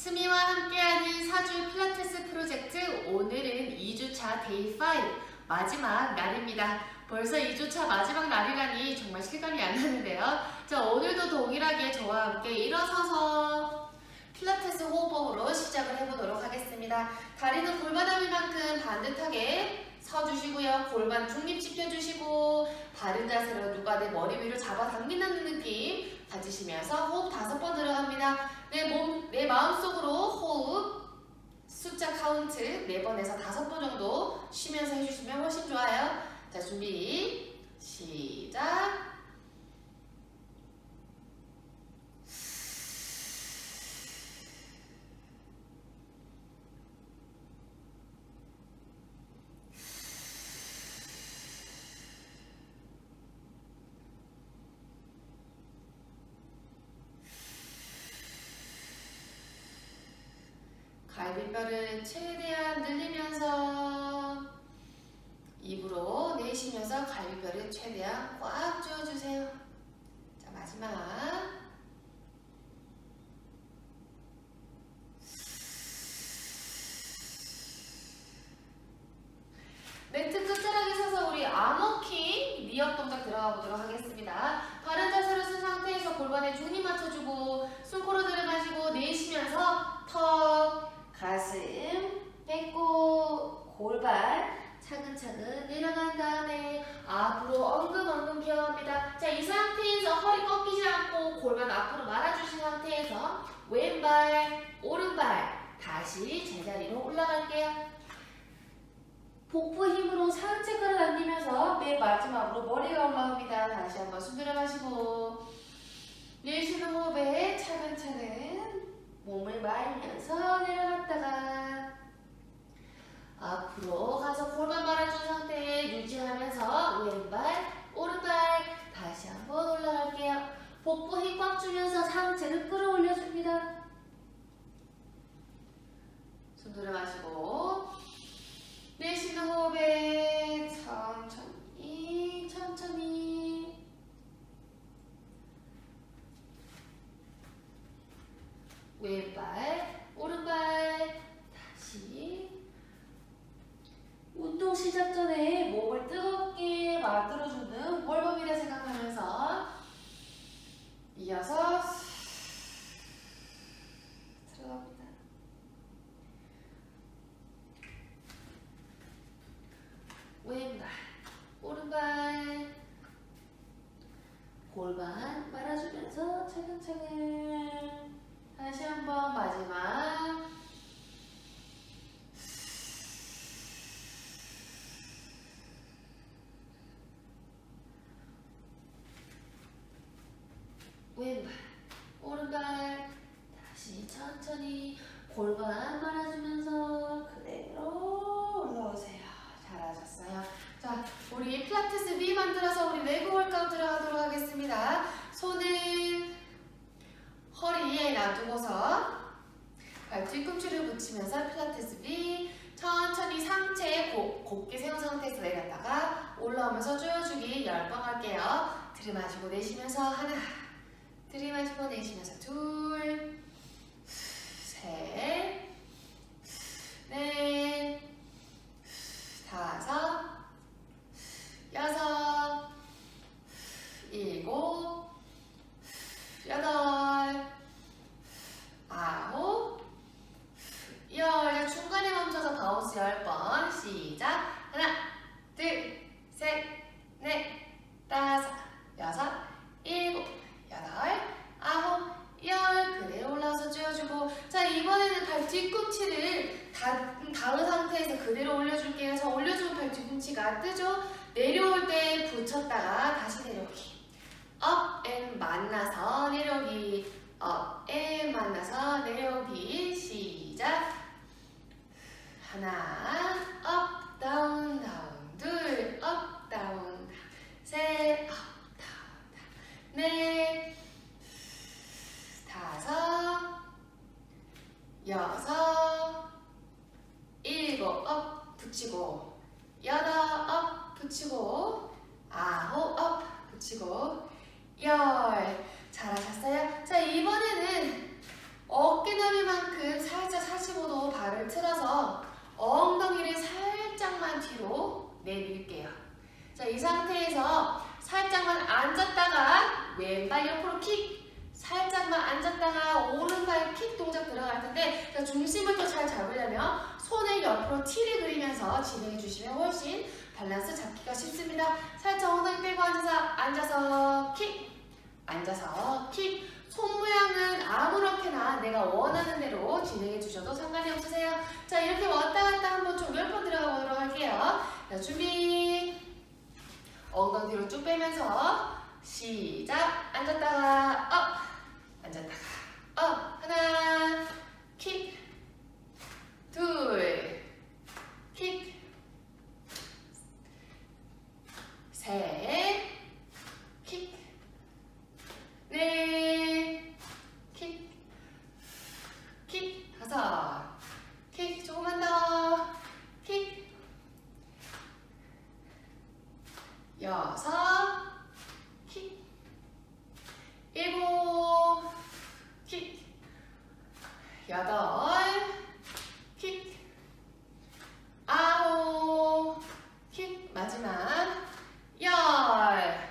스미와 함께하는 사주 필라테스 프로젝트 오늘은 2주차 데이 5 마지막 날입니다. 벌써 2주차 마지막 날이라니 정말 실감이 안 나는데요. 자, 오늘도 동일하게 저와 함께 일어서서 필라테스 호흡법으로 시작을 해보도록 하겠습니다. 다리는 골반함일 만큼 반듯하게 서주시고요. 골반 중립시켜주시고 바른 자세로 누가 내 머리 위로 잡아 당긴다는 느낌 가지시면서 호흡 다섯 번 들어갑니다. 내 몸, 내 마음속으로 호흡 숫자 카운트 네 번에서 다섯 번 정도 쉬면서 해주시면 훨씬 좋아요. 자, 준비 시작. 갈비뼈를 최대한 늘리면서 입으로 내쉬면서 갈비뼈를 최대한 꽉 조여주세요. 자, 마지막. 매트 끝자락에 서서 우리 암호킹 리업 동작 들어가 보도록 하겠습니다. 바른 자세로 쓴 상태에서 골반에 중이 맞춰주고 숨코로 들이마시고 내쉬면서 턱, 가슴, 배꼽, 골반 차근차근 내려간 다음에 앞으로 엉금엉금 기어갑니다. 자, 이 상태에서 허리 꺾이지 않고 골반 앞으로 말아주신 상태에서 왼발, 오른발 다시 제자리로 올라갈게요. 복부 힘으로 상체 끌어당기면서 맨 마지막으로 머리가 올라옵니다. 다시 한번 숨 들여마시고 내쉬는 호흡에 차근차근 몸을 말면서 내려갔다가 앞으로 가서 골반 말아준 상태 유지하면서 왼발, 오른발 다시 한번 올라갈게요. 복부 힘 꽉 주면서 상체를 끌어올려줍니다. 숨 들여마시고 내쉬는 호흡에 천천히 천천히 왼발 오른발 다시 운동 시작 전에 몸을 뜨겁게 만들어주는 월범이라 생각하면서 이어서 들어갑니다. 왼발, 오른발, 골반 말아주면서 차근차근 다시 한번 마지막 왼발, 오른발 다시 천천히 골반 말아주면서 그대로 올라오세요. 잘하셨어요. 자, 우리 필라테스 V 만들어서 우리 레그 월카웃 들어가도록 하겠습니다. 손은 허리에 놔두고서 발 뒤꿈치를 붙이면서 필라테스 V 천천히 상체 고, 곧게 세운 상태에서 내렸다가 올라오면서 조여주기 10번 할게요. 들이마시고 내쉬면서 하나 들이마시고 내쉬면서 둘 셋, 넷, 다섯, 여섯, 일곱, 여덟, 아홉, 붙이고 여덟 업 붙이고 아홉 업 붙이고 열 잘하셨어요? 자 이번에는 어깨 넓이만큼 살짝 45도 발을 틀어서 엉덩이를 살짝만 뒤로 내밀게요. 자 이 상태에서 살짝만 앉았다가 왼발 옆으로 킥 살짝만 앉았다가 오른발 킥 동작 들어갈 텐데 자, 중심을 더잘 잡으려면 손을 옆으로 T를 그리면서 진행해 주시면 훨씬 밸런스 잡기가 쉽습니다. 살짝 엉덩이 빼고 앉아서 앉아서 킥. 앉아서 킥. 손 모양은 아무렇게나 내가 원하는 대로 진행해 주셔도 상관이 없으세요. 자, 이렇게 왔다 갔다 한번 좀 몇 번 들어가 보도록 할게요. 자, 준비. 엉덩이 뒤로 쭉 빼면서 시작. 앉았다가 업. 업. 하나. 킥. 둘. 킥. 셋. 킥. 넷. 킥. 킥. 다섯. 킥. 조금만 더. 킥. 여섯. 킥. 일곱. 킥. 여덟. 킥. 아홉. 킥. 마지막. 열.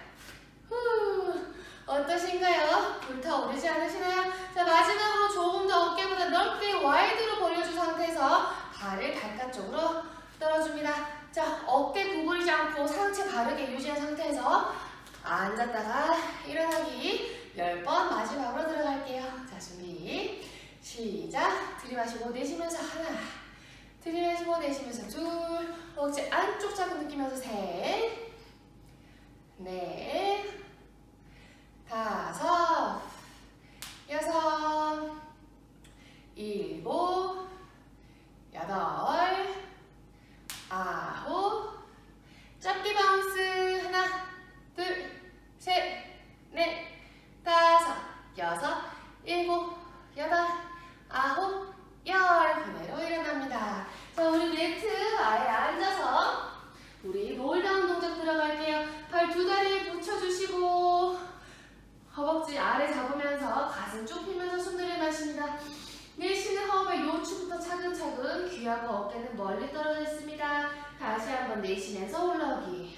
후. 어떠신가요? 불타오르지 않으시나요? 자, 마지막으로 조금 더 어깨보다 넓게 와이드로 벌려준 상태에서 발을 바깥쪽으로 떨어줍니다. 자, 어깨 구부리지 않고 상체 바르게 유지한 상태에서 앉았다가 일어나기 10번 마지막으로 들어갈게요. 자, 준비. 시작. 들이마시고 내쉬면서 하나. 들이마시고 내쉬면서 둘. 억지 안쪽 잡은 느끼면서 셋. 넷. 다섯. 여섯. 일곱. 여덟. 아홉. 짧게 바운스. 하나, 둘, 셋, 넷, 다섯, 여섯, 일곱, 여덟, 아홉, 열. 그대로 일어납니다. 자, 우리 매트 아예 앉아서 우리 롤다운 동작 들어갈게요. 발 두 다리에 붙여주시고 허벅지 아래 잡으면서 가슴 쭉 펴면서 숨 들이마십니다. 내쉬는 호흡에 요추부터 차근차근 귀하고 어깨는 멀리 떨어져 있습니다. 다시 한번 내쉬면서 올라오기.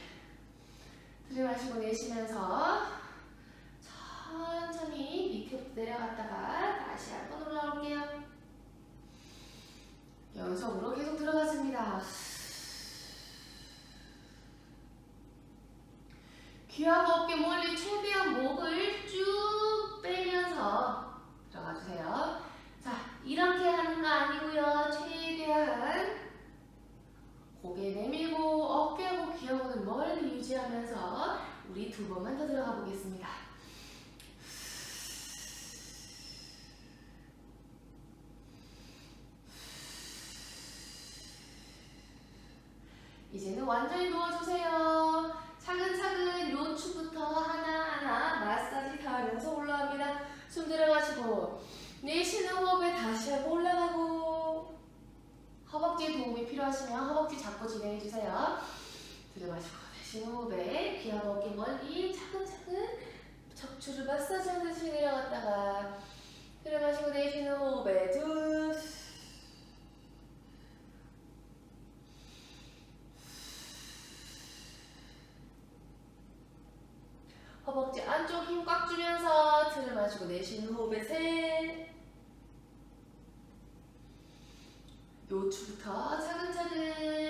들이마시고 내쉬면서 천천히 밑으로 내려갔다가 다시 한번 올라올게요. 연속으로 계속 들어갔습니다. 귀하고 어깨 멀리 최대한 목을 쭉 빼면서 들어가 주세요. 자, 이렇게 하는 거 아니고요. 최대한 고개 내밀고 어깨하고 귀하고는 멀리 유지하면서 우리 두 번만 더 들어가 보겠습니다. 이제는 완전히 누워주세요. 차근차근 요추부터 하나하나 마사지 다 하면서 올라갑니다. 숨 들어가시고 내쉬는 호흡에 다시 한번 올라가고 허벅지에 도움이 필요하시면 허벅지 잡고 진행해주세요. 들어가시고 호흡에 귀와 어깨 멀리 차근차근 척추를 마사지 하듯이 내려갔다가. 들어가시고 내쉬는 호흡에 둘 허벅지 안쪽 힘 꽉 주면서 들을 마시고 내쉬는 호흡에 셋 요추부터 차근차근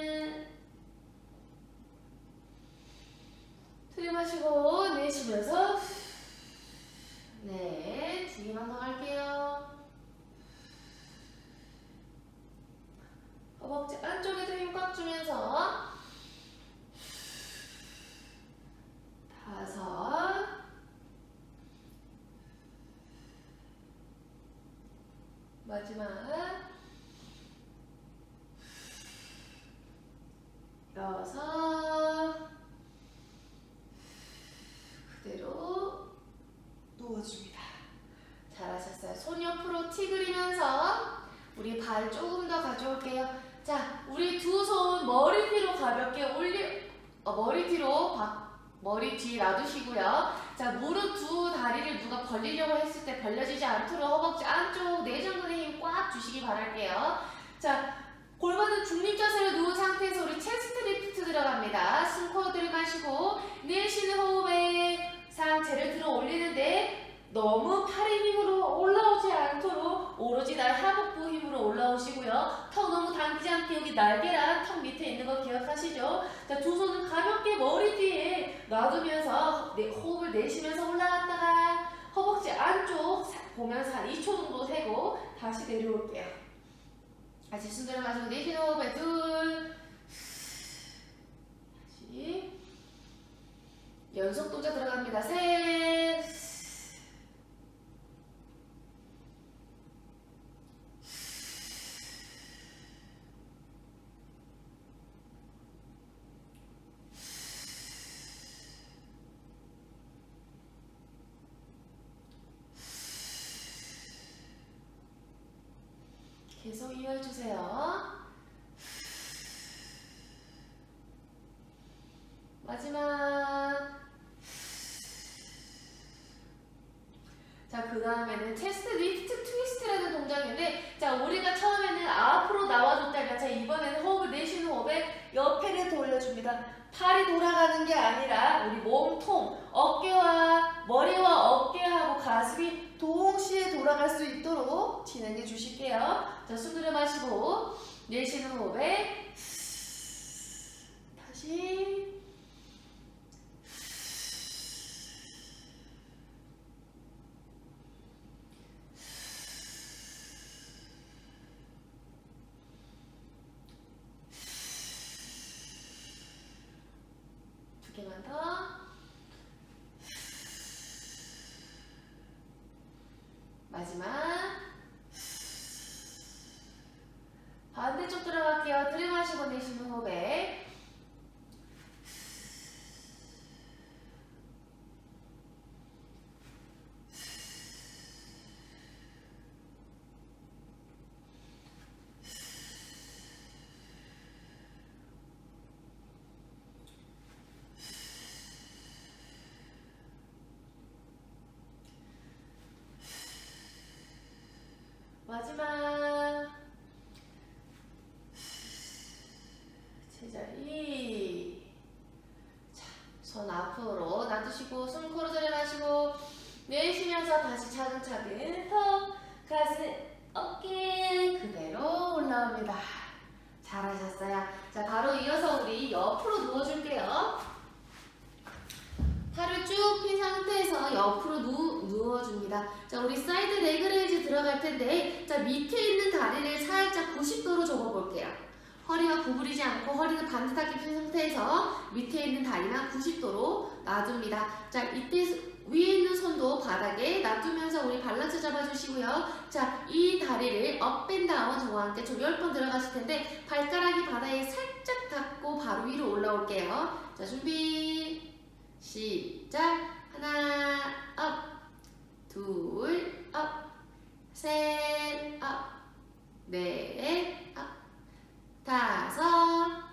들이마시고 내쉬면서 네, 두 개만 더 갈게요. 허벅지 안쪽에도 힘 꽉 주면서 다섯 마지막 여섯 그대로 누워줍니다. 잘하셨어요. 손 옆으로 티 그리면서 우리 발 조금 더 가져올게요. 자, 우리 두 손 머리 뒤로 가볍게 올리, 어, 머리 뒤로 바, 머리 뒤 놔두시고요. 자, 무릎 두 다리를 누가 벌리려고 했을 때 벌려지지 않도록 허벅지 안쪽 내전근에 힘 꽉 주시기 바랄게요. 자, 골반은 중립 자세로 누운 상태에서 우리 체스트 리프트 들어갑니다. 숨 코로 들이마시고 내쉬는 호흡에 상체를 들어 올리는데 너무 팔의 힘으로 올라오지 않도록 오로지 날 하복부 힘으로 올라오시고요. 턱 너무 당기지 않게 여기 날개랑 턱 밑에 있는 거 기억하시죠? 자, 두 손은 가볍게 머리 뒤에 놔두면서 내 호흡을 내쉬면서 올라갔다가 허벅지 안쪽 사- 보면서 한 2초 정도 세고 다시 내려올게요. 다시 숨 들어가지고 내쉬는 호흡에 둘 다시 연속 동작 들어갑니다. 셋 계속 이어해주세요. 마지막. 자, 그 다음에는 체스트 리프트 트위스트라는 동작인데, 자, 우리가 처음에는 앞으로 나와줬다가, 자, 이번에는 호흡을 내쉬는 호흡에 옆에를 돌려줍니다. 팔이 돌아가는 게 아니라, 우리 몸통, 어깨와, 머리와 어깨하고 가슴이 동시에 돌아갈 수 있도록 진행해 주실게요. 자, 숨 들여 마시고, 내쉬는 호흡에, 다시, 두 개만 더. 마지막. 반대쪽 들어갈게요. 들이마시고 내쉬는 호흡에. 마지막. 제자리. 자, 손 앞으로 놔두시고 숨 코로 들이마시고 내쉬면서 다시 차근차근 턱, 가슴, 어깨 그대로 올라옵니다. 잘하셨어요. 자, 바로 이어서 우리 옆으로 누워줄게요. 팔을 쭉 핀 상태에서 옆으로 누, 누워줍니다. 자, 우리 사이드 레그 텐데, 자, 밑에 있는 다리를 살짝 90도로 접어볼게요. 허리가 구부리지 않고 허리는 반듯하게 핀 상태에서 밑에 있는 다리만 90도로 놔둡니다. 자, 이때 스- 위에 있는 손도 바닥에 놔두면서 우리 밸런스 잡아주시고요. 자, 이 다리를 업앤다운 저와 함께 총 10번 들어가실 텐데, 발가락이 바닥에 살짝 닿고 바로 위로 올라올게요. 자, 준비. 시작. 하나, 업. 둘, 업. 셋, 업. 넷, 업. 다섯,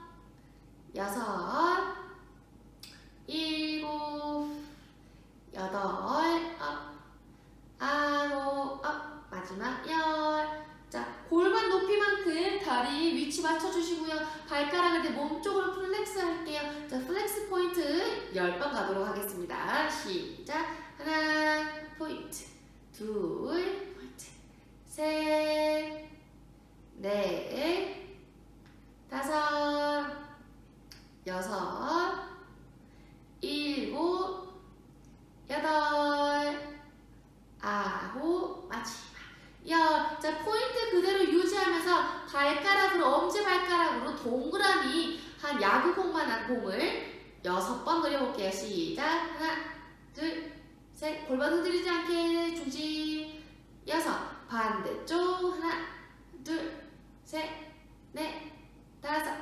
여섯, 일곱, 여덟, 업. 아홉, 업. 마지막 열. 자, 골반 높이만큼 다리 위치 맞춰주시고요. 발가락을 내 몸쪽으로 플렉스 할게요. 자, 플렉스 포인트 10번 가도록 하겠습니다. 시작. 하나, 포인트. 둘. 셋, 넷, 다섯, 여섯, 일곱, 여덟, 아홉, 마지막. 야, 자 포인트 그대로 유지하면서 발가락으로 엄지 발가락으로 동그라미 한 야구공만한 공을 여섯 번 그려볼게요. 시작. 하나, 둘, 셋. 골반 흔들리지 않게 중심. 여섯. 반대쪽 하나, 둘, 셋, 넷, 다섯,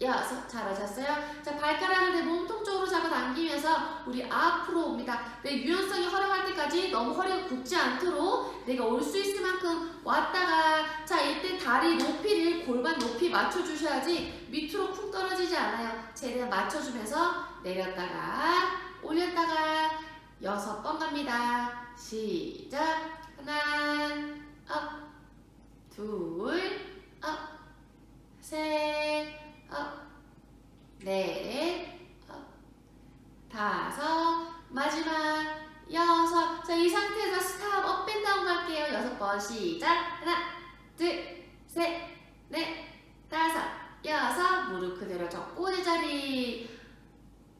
여섯. 잘하셨어요. 자 발가락을 내 몸통 쪽으로 잡아당기면서 우리 앞으로 옵니다. 내 유연성이 허락할 때까지 너무 허리가 굽지 않도록 내가 올 수 있을 만큼 왔다가 자 이때 다리 높이를 골반 높이 맞춰주셔야지 밑으로 쿵 떨어지지 않아요. 최대한 맞춰주면서 내렸다가 올렸다가 여섯 번 갑니다. 시작 하나 업 둘 업, 셋, 업, 넷, 업, 다섯, 마지막 여섯. 자, 이 상태에서 스탑 업앤다운 갈게요. 여섯 번 시작. 하나, 둘, 셋, 넷, 다섯, 여섯. 무릎 그대로 접고 제 자리.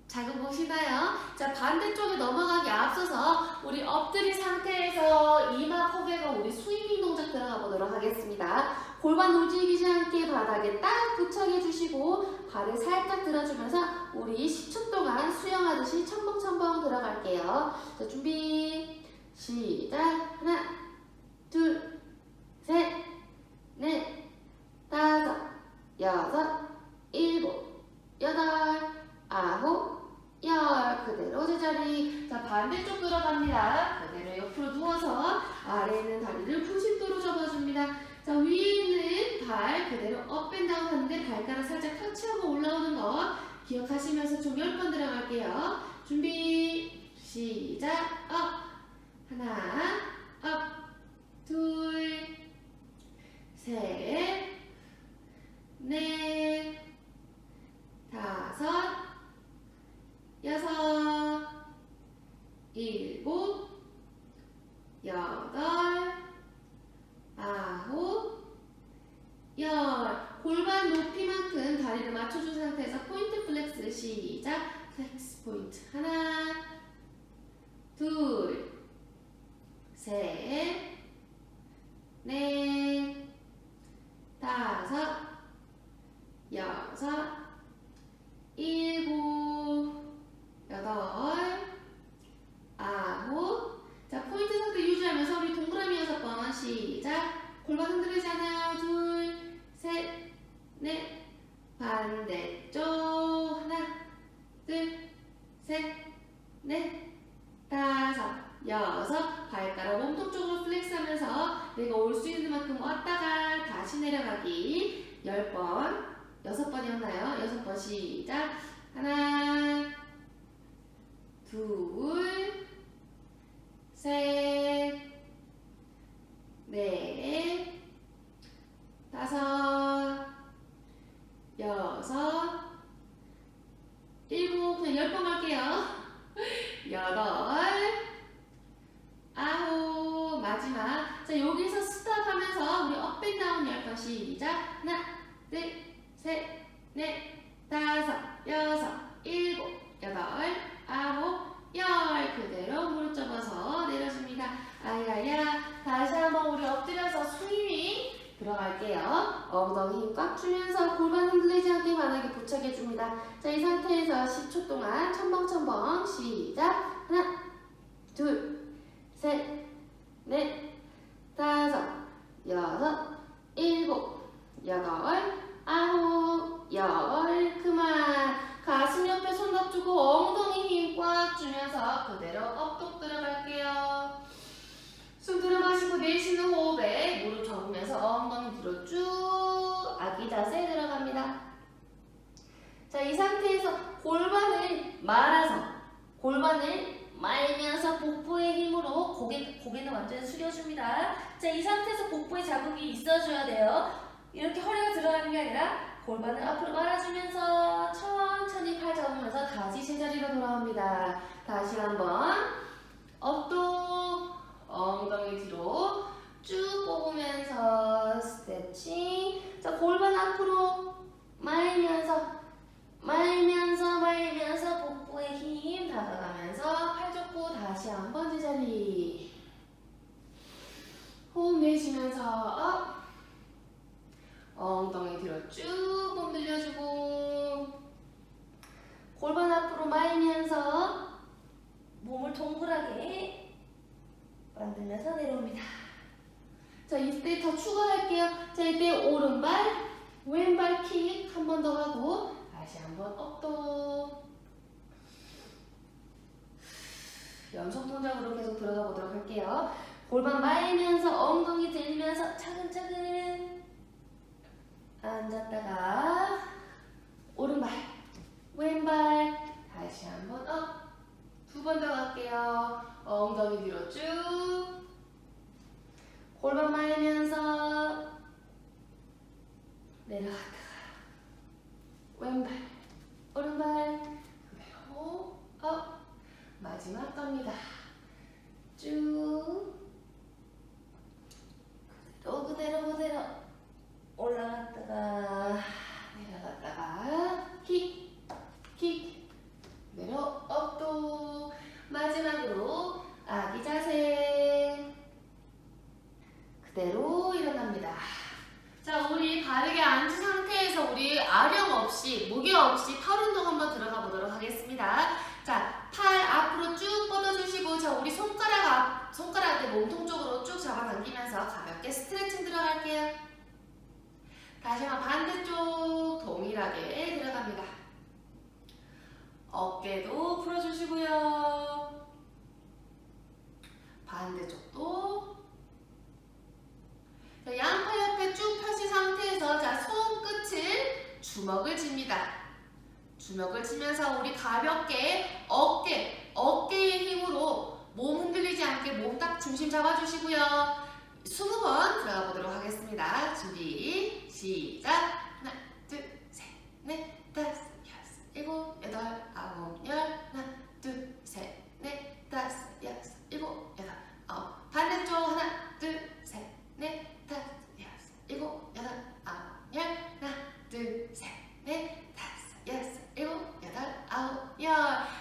자극 보시나요? 자, 반대쪽에 넘어가기 앞서서 우리 엎드린 상태에서 이마 포개가 우리 스위밍 동작 들어가 보도록 하겠습니다. 골반 움직이지 않게 바닥에 딱 부착해 주시고 발을 살짝 들어주면서 우리 10초 동안 수영하듯이 첨벙첨벙 들어갈게요. 자, 준비 시작 하나 둘 셋 넷 다섯 여섯 일곱 여덟 아홉 열 그대로 제자리. 자 반대쪽 들어갑니다. 그대로 옆으로 누워서 아래에 있는 다리를 90도로 접어줍니다. 자 위에 있는 발 그대로 업앤다운 하는데 발가락 살짝 터치하고 올라오는 거 기억하시면서 총 10번 들어갈게요. 준비 시작 업 하나 업둘셋넷 다섯 여섯 일곱 여덟 아홉 열 골반 높이만큼 다리를 맞춰준 상태에서 포인트 플렉스를 시작 플렉스 포인트 하나 둘셋넷 다섯 여섯 일곱 여덟 아홉 자 포인트 상태 유지하면서 우리 동그라미 여섯 번 시작 골반 흔들리지 않아요 둘셋넷 반대쪽 하나 둘셋넷 다섯 여섯 발가락 몸통 쪽으로 플렉스 하면서 내가 올 수 있는 만큼 왔다가 다시 내려가기. 열 번. 여섯 번이었나요? 여섯 번. 시작. 하나 둘 셋, 넷, 다섯, 여섯, 일곱, 그냥 열번 갈게요. 여덟, 아홉, 마지막. 자, 여기서 스탑하면서 우리 업앤다운 열번 시작. 하나, 둘, 셋, 넷, 다섯, 여섯, 일곱, 여덟, 아홉, 열 그대로 무릎 접어서 내려줍니다. 아야야 다시 한번 우리 엎드려서 스위밍 들어갈게요. 엉덩이 힘 꽉 주면서 골반 흔들리지 않게 바닥에 부착해 줍니다. 자 이 상태에서 10초 동안 첨벙첨벙 시작 하나 둘 셋 넷 다섯 여섯 일곱 여덟 아홉 열 그만 가슴 옆에 손 놔주고 엉덩이 힘 꽉 주면서 그대로 업독 들어갈게요. 숨 들어 마시고 내쉬는 호흡에 무릎 접으면서 엉덩이 뒤로 쭉 아기 자세 들어갑니다. 자, 이 상태에서 골반을 말아서 골반을 말면서 복부의 힘으로 고개, 고개는 완전히 숙여줍니다. 자, 이 상태에서 복부에 자극이 있어줘야 돼요. 이렇게 허리가 들어가는 게 아니라 골반을 앞으로 말아주면서 천천히 팔 잡으면서 다시 제자리로 돌아옵니다. 다시 한번 업도 엉덩이 뒤로 쭉 뽑으면서 스트레칭 자 골반 앞으로 말면서 말면서 말면서 복부에 힘 다가가면서 팔 접고 다시 한번 제자리 호흡 내쉬면서 업 엉덩이 뒤로 쭉 흔들려주고 골반 앞으로 말면서 몸을 동그랗게 만들면서 내려옵니다. 자, 이때 더 추가할게요. 자, 이때 오른발, 왼발 킥 한 번 더 하고 다시 한번 업도 연속 동작으로 계속 들어가 보도록 할게요. 골반 말면서 엉덩이 들면서 차근차근 앉았다가 오른발, 왼발 다시 한번 업. 두 번 더 갈게요. 엉덩이 뒤로 쭉. 골반 말면서 내려갔다가 왼발, 오른발, 그대로 업. 마지막 갑니다. 쭉. 그대로, 그대로, 그대로. 올라갔다가, 내려갔다가, 킥, 킥. 그대로 업도. 마지막으로 아기 자세. 그대로 일어납니다. 자, 우리 바르게 앉은 상태에서 우리 아령 없이, 무게 없이 팔 운동 한번 들어가 보도록 하겠습니다. 자, 팔 앞으로 쭉 뻗어주시고, 자, 우리 손가락 앞, 손가락을 몸통 쪽으로 쭉 잡아당기면서 가볍게 스트레칭 들어갈게요. 다시 한번 반대쪽 동일하게 들어갑니다. 어깨도 풀어주시고요. 반대쪽도 자, 양팔 옆에 쭉 펴신 상태에서 자 손끝을 주먹을 칩니다. 주먹을 치면서 우리 가볍게 어깨, 어깨의 힘으로 몸 흔들리지 않게 몸 딱 중심 잡아주시고요. 20번 들어가 보도록 하겠습니다. 준비, 시작. 하나, 둘, 셋, 넷, 다섯, 여섯, 일곱, 여덟, 아홉, 열. 하나, 둘, 셋, 넷, 다섯, 여섯, 일곱, 여덟, 아홉. 반대쪽 하나, 둘, 셋, 넷, 다섯, 여섯, 일곱, 여덟, 아홉, 열. 하나, 둘, 셋, 넷, 다섯, 여섯, 일곱, 여덟, 아홉, 열.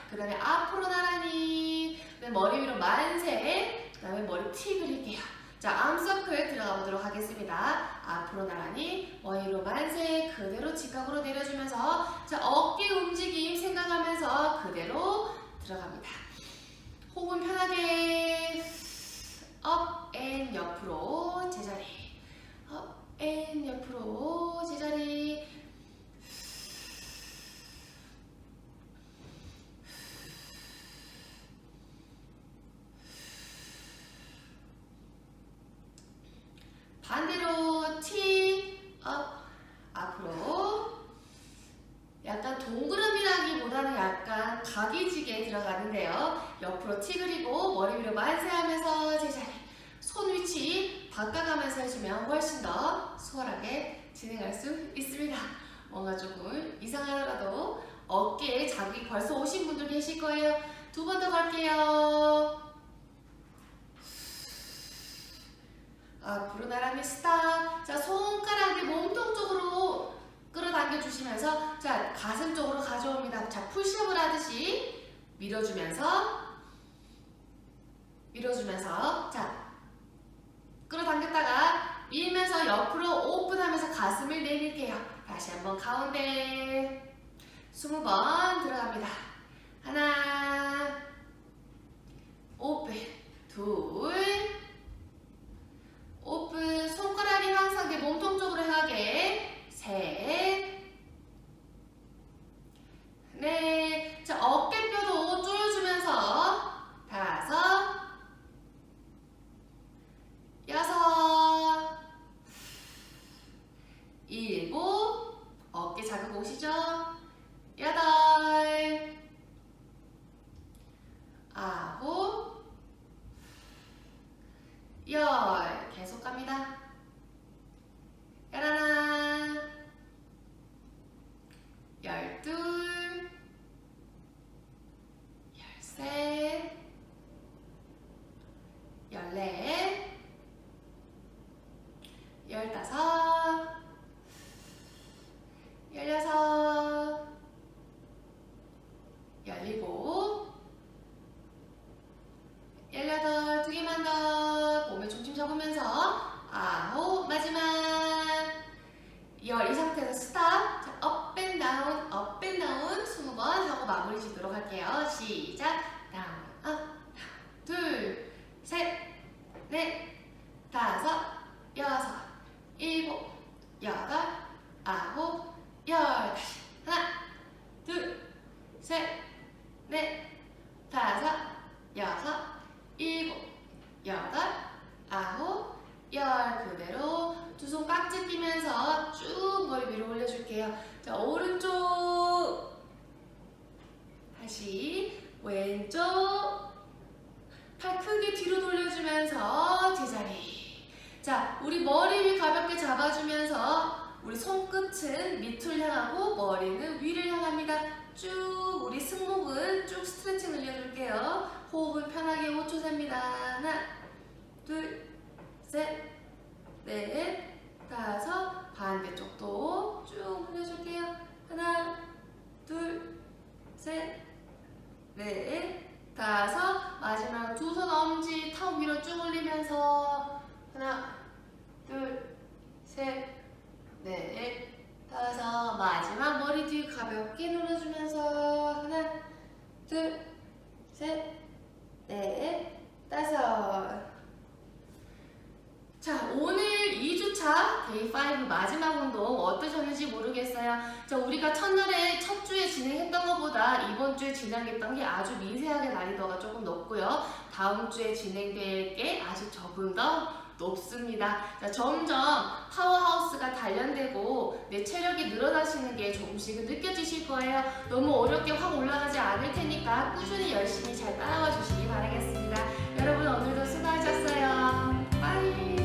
그 다음에 앞으로 나란히. 그다음에 머리 위로 만세. 그 다음에 머리 티 그릴게요. 자, 암서클 들어가 보도록 하겠습니다. 앞으로 나란히 머리 위로 만세. 그대로 직각으로 내려주면서 자, 어깨 움직임 생각하면서 그대로 들어갑니다. 호흡은 편하게 업 앤 옆으로 제자리 업 앤 옆으로 제자리 반대로 티 업 앞으로 약간 동그라미라기보다는 약간 각이지게 들어가는데요. 옆으로 티 그리고 머리 위로 만세하면서 제자리 손 위치 바꿔가면서 해주면 훨씬 더 수월하게 진행할 수 있습니다. 뭔가 조금 이상하더라도 어깨에 자극이 벌써 오신 분들 계실 거예요. 두 번 더 갈게요. 앞으로 나란히 스탑. 자, 손가락이 몸통 쪽으로 끌어당겨 주시면서 자, 가슴 쪽으로 가져옵니다. 자, 푸시업을 하듯이 밀어주면서 밀어주면서 자, 끌어당겼다가 밀면서 옆으로 오픈하면서 가슴을 내밀게요. 다시 한번 가운데 20번 들어갑니다. 하나 오픈 둘 오픈 손가락이 항상 내 몸통 쪽으로 향하게 셋 넷. 자, 어깨뼈도 조여주면서 다섯 여섯 일곱 어깨 자극 오시죠? 여덟 아홉 열 계속 갑니다. 열하나 열둘 열셋 열넷 열다섯 열여섯 열일곱 열여덟 두 개만 더 몸에 중심 잡으면서 아홉 마지막 열 이 상태에서 스탑 자, 업 앤 다운 업 앤 다운 20번 하고 마무리 짓도록 할게요 시작 다운 업둘셋넷 다섯 여섯 일곱 여덟 아홉 열 다시 하나 둘셋 넷 다섯 여섯 일곱 여덟 아홉 열 그대로 두 손 깍지 끼면서 쭉 머리 위로 올려줄게요. 자 오른쪽 다시 왼쪽 팔 크게 뒤로 돌려주면서 제자리. 자 우리 머리 위 가볍게 잡아주면서 우리 손끝은 밑을 향하고 머리는 위를 향합니다. 쭉 우리 승모근 쭉 스트레칭 늘려줄게요. 호흡은 편하게 5초 셉니다. 하나, 둘, 셋, 넷, 다섯. 반대쪽도 쭉 늘려줄게요. 하나, 둘, 셋, 넷, 다섯. 마지막 두 손 엄지 턱 위로 쭉 올리면서 하나, 둘, 셋, 넷. 마지막 머리 뒤 가볍게 눌러주면서 하나, 둘, 셋, 넷, 다섯. 자, 오늘 2주차 데이 5 마지막 운동 어떠셨는지 모르겠어요. 자, 우리가 첫날에 첫 주에 진행했던 것보다 이번 주에 진행했던 게 아주 미세하게 난이도가 조금 높고요. 다음 주에 진행될 게 아주 조금 더 높습니다. 자, 점점 파워하우스가 단련되고 내 체력이 늘어나시는 게 조금씩 느껴지실 거예요. 너무 어렵게 확 올라가지 않을 테니까 꾸준히 열심히 잘 따라와 주시기 바라겠습니다. 여러분 오늘도 수고하셨어요. 빠이!